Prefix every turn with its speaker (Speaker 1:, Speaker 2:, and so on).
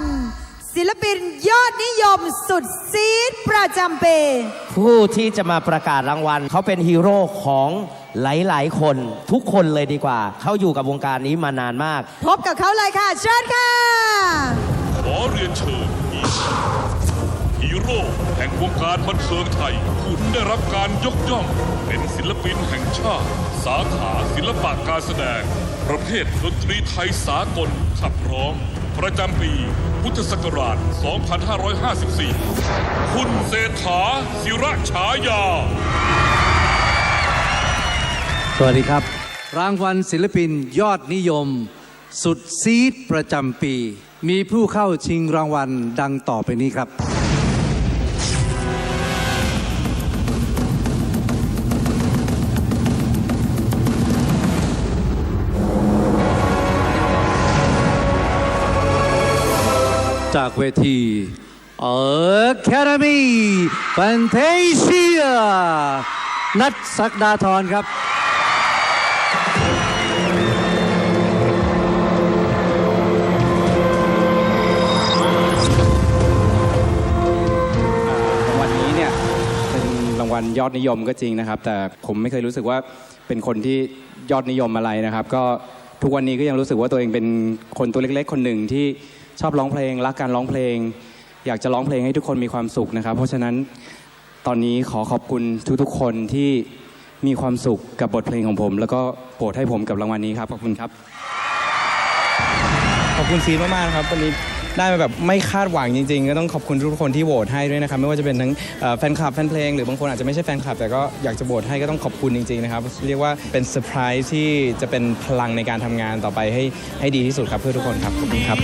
Speaker 1: ลศิลปินยอดนิยมสุดซีดประจำปี
Speaker 2: ผู้ที่จะมาประกาศรางวัล เขาเป็นฮีโร่ของหลายๆ คนทุกคนเลยดีกว่า เขาอยู่กับวงการนี้มานานมาก
Speaker 1: พบกับเขาเลยค่ะ เชิญค่ะ
Speaker 3: ขอเรียนเชิญอีสานฮีโร่แห่งวงการบันเทิงไทย คุณได้รับการยกย่อง เป็นศิลปินแห่งชาติ สาขาศิลปะการแสดง ประเภทดนตรีไทยสากลขับร้อง ประจำปี พุทธศักราช 2554 คุณเศรษฐาศิระฉายา
Speaker 4: สวัสดีครับ รางวัลศิลปินยอดนิยม สุดซีดประจำปี มีผู้เข้าชิงรางวัลดังต่อไปนี้ครับ จากเวที Academy Fantasia นัทศักดาธรครับ
Speaker 5: รางวัลนี้เนี่ยเป็นรางวัลยอดนิยมก็จริงนะครับ แต่ผมไม่เคยรู้สึกว่าเป็นคนที่ยอดนิยมอะไรนะครับ ก็ทุกวันนี้ก็ยังรู้สึกว่าตัวเองเป็นคนตัวเล็ก ๆ คนหนึ่งที่ ชอบร้องเพลง รักการร้องเพลง อยากจะร้องเพลงให้ทุกคนมีความสุขนะครับ เพราะฉะนั้นตอนนี้ขอขอบคุณทุกๆคนที่มีความสุขกับบทเพลงของผม แล้วก็โปรดให้ผมกับรางวัลนี้ครับขอบคุณครับ
Speaker 6: ขอบคุณซีมากๆนะครับวันนี้ ได้มาแบบไม่คาดหวังจริง ๆ ก็ต้องขอบคุณทุกคนที่โหวตให้ด้วยนะครับไม่ว่าจะเป็นทั้งแฟนคลับแฟนเพลงหรือบางคนอาจจะไม่ใช่แฟนคลับ แต่ก็อยากจะโหวตให้ก็ต้องขอบคุณจริงๆนะครับเรียกว่าเป็นเซอร์ไพรส์ที่จะเป็นพลังในการทำงานต่อไปให้ให้ดีที่สุดครับเพื่อทุกคนครับขอบคุณครับ